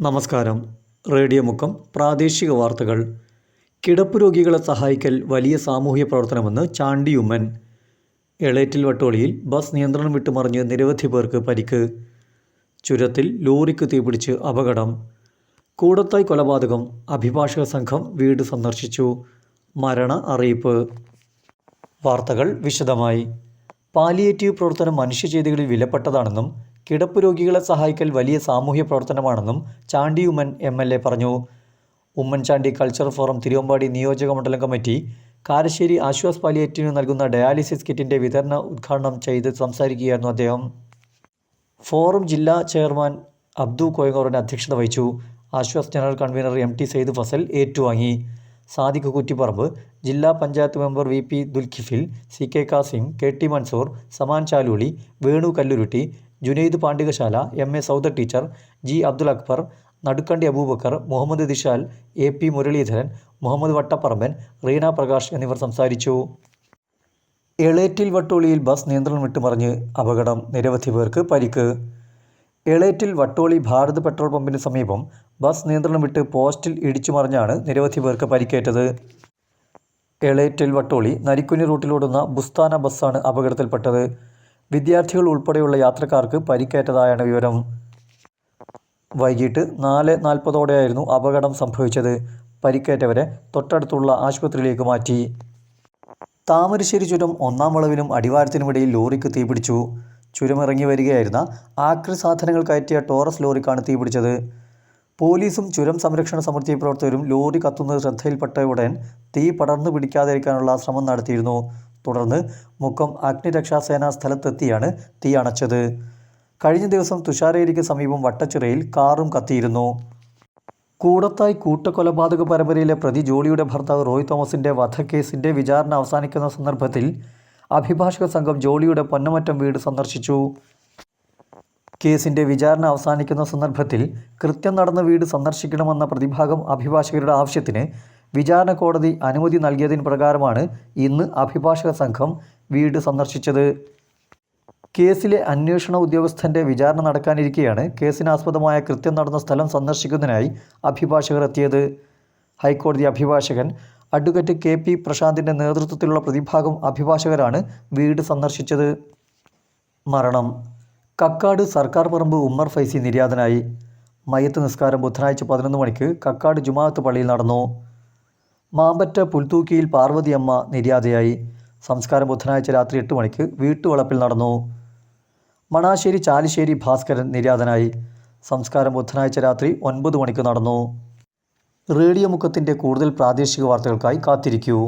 നമസ്കാരം. റേഡിയോ മുക്കം പ്രാദേശിക വാർത്തകൾ. കിടപ്പ് രോഗികളെ സഹായിക്കൽ വലിയ സാമൂഹ്യ പ്രവർത്തനമെന്ന് ചാണ്ടി ഉമ്മൻ. എളേറ്റിൽ വട്ടോളിയിൽ ബസ് നിയന്ത്രണം വിട്ടുമറിഞ്ഞ് നിരവധി പേർക്ക് പരിക്ക്. ചുരത്തിൽ ലോറിക്ക് തീപിടിച്ച് അപകടം. കൂടത്തായ് കൊലപാതകം. അഭിഭാഷക സംഘം വീട് സന്ദർശിച്ചു. മരണ അറിയിപ്പ്. വാർത്തകൾ വിശദമായി. പാലിയേറ്റീവ് പ്രവർത്തനം മനുഷ്യചെയ്തികളിൽ വിലപ്പെട്ടതാണെന്നും കിടപ്പ് രോഗികളെ സഹായിക്കൽ വലിയ സാമൂഹ്യ പ്രവർത്തനമാണെന്നും Chandy Oommen M L A പറഞ്ഞു. ഉമ്മൻചാണ്ടി കൾച്ചറൽ ഫോറം തിരുവമ്പാടി നിയോജക മണ്ഡലം കമ്മിറ്റി കാരശ്ശേരി ആശ്വാസ് പാലിയേറ്റിനു നൽകുന്ന ഡയാലിസിസ് കിറ്റിന്റെ വിതരണ ഉദ്ഘാടനം ചെയ്ത് സംസാരിക്കുകയായിരുന്നു അദ്ദേഹം. ഫോറം ജില്ലാ ചെയർമാൻ അബ്ദു കോയങ്ങോറിന്റെ അധ്യക്ഷത വഹിച്ചു. Ashwas general convener M T Saeed Fazal ഏറ്റുവാങ്ങി. സാദിഖ് കുറ്റിപ്പറമ്പ് ജില്ലാ panchayat member V P Dulkifil C K Kasim K T Mansoor Saman Chaluli Venu Kalluruti Junaid Pandikasala M A Sauda teacher G Abdul Akbar Nadukandi Abubakar Muhammad Dishal A P Muraleedharan Muhammad Vattaparamban Reena Prakash എന്നിവർ സംസാരിച്ചു. എളേറ്റിൽ വട്ടോളിയിൽ bus നിയന്ത്രണം വിട്ടുമറിഞ്ഞ് അപകടം നിരവധി പേർക്ക് പരിക്ക്. Elettil Vattoli Bharat petrol പമ്പിന് സമീപം ബസ് നിയന്ത്രണം വിട്ട് പോസ്റ്റിൽ ഇടിച്ചു മറിഞ്ഞാണ് നിരവധി പേർക്ക് പരിക്കേറ്റത്. എളേറ്റിൽ വട്ടോളി നരിക്കുനി റൂട്ടിലോടുന്ന ബുസ്താന ബസ്സാണ് അപകടത്തിൽപ്പെട്ടത്. വിദ്യാർത്ഥികൾ ഉൾപ്പെടെയുള്ള യാത്രക്കാർക്ക് പരിക്കേറ്റതായാണ് വിവരം. വൈകിട്ട് നാല് നാൽപ്പതോടെയായിരുന്നു അപകടം സംഭവിച്ചത്. പരിക്കേറ്റവരെ തൊട്ടടുത്തുള്ള ആശുപത്രിയിലേക്ക് മാറ്റി. താമരശ്ശേരി ചുരം ഒന്നാം വളവിനും അടിവാരത്തിനുമിടയിൽ ലോറിക്ക് തീപിടിച്ചു ചുരമിറങ്ങി വരികയായിരുന്ന ആക്രി സാധനങ്ങൾ കയറ്റിയ ടോറസ് ലോറിക്കാണ് തീപിടിച്ചത് പോലീസും ചുരം സംരക്ഷണ സമിതി പ്രവർത്തകരും ലോറി കത്തുന്നത് ശ്രദ്ധയിൽപ്പെട്ട ഉടൻ തീ പടർന്നു പിടിക്കാതിരിക്കാനുള്ള ശ്രമം നടത്തിയിരുന്നു. തുടർന്ന് മുക്കം അഗ്നിരക്ഷാസേന സ്ഥലത്തെത്തിയാണ് തീ അണച്ചത്. കഴിഞ്ഞ ദിവസം തുഷാരേരിക്ക് സമീപം വട്ടച്ചിറയിൽ കാറും കത്തിയിരുന്നു. കൂടത്തായ് കൂട്ടക്കൊലപാതക പരമ്പരയിലെ പ്രതി ജോളിയുടെ ഭർത്താവ് റോയ് തോമസിന്റെ വധക്കേസിന്റെ വിചാരണ അവസാനിക്കുന്ന സന്ദർഭത്തിൽ അഭിഭാഷക സംഘം ജോളിയുടെ പൊന്നമറ്റം വീട് സന്ദർശിച്ചു. കേസിന്റെ വിചാരണ അവസാനിക്കുന്ന സന്ദർഭത്തിൽ കൃത്യം നടന്ന വീട് സന്ദർശിക്കണമെന്ന പ്രതിഭാഗം അഭിഭാഷകരുടെ ആവശ്യത്തിന് വിചാരണ കോടതി അനുമതി നൽകിയതിന് പ്രകാരമാണ് ഇന്ന് അഭിഭാഷക സംഘം വീട് സന്ദർശിച്ചത്. കേസിലെ അന്വേഷണ ഉദ്യോഗസ്ഥന്റെ വിചാരണ നടക്കാനിരിക്കെയാണ് കേസിനാസ്പദമായ കൃത്യം നടന്ന സ്ഥലം സന്ദർശിക്കുന്നതിനായി അഭിഭാഷകർ എത്തിയത്. ഹൈക്കോടതി അഭിഭാഷകൻ അഡ്വക്കേറ്റ് കെ പി പ്രശാന്തിന്റെ നേതൃത്വത്തിലുള്ള പ്രതിഭാഗം അഭിഭാഷകരാണ് വീട് സന്ദർശിച്ചത്. മരണം. കക്കാട് സർക്കാർ പറമ്പ് ഉമ്മർ ഫൈസി നിര്യാതനായി. മയ്യത്ത് നിസ്കാരം ബുധനാഴ്ച പതിനൊന്ന് മണിക്ക് കക്കാട് ജുമാഅത്ത് പള്ളിയിൽ നടന്നു. മാമ്പറ്റ പുൽത്തൂക്കിയിൽ പാർവതിയമ്മ നിര്യാതയായി. സംസ്കാരം ബുധനാഴ്ച രാത്രി എട്ട് മണിക്ക് വീട്ടുവളപ്പിൽ നടന്നു. മണാശ്ശേരി ചാലിശ്ശേരി ഭാസ്കരൻ നിര്യാതനായി. സംസ്കാരം ബുധനാഴ്ച രാത്രി ഒൻപത് മണിക്ക് നടന്നു. റേഡിയോ മുഖത്തിന്റെ കൂടുതൽ പ്രാദേശിക വാർത്തകൾക്കായി കാത്തിരിക്കൂ.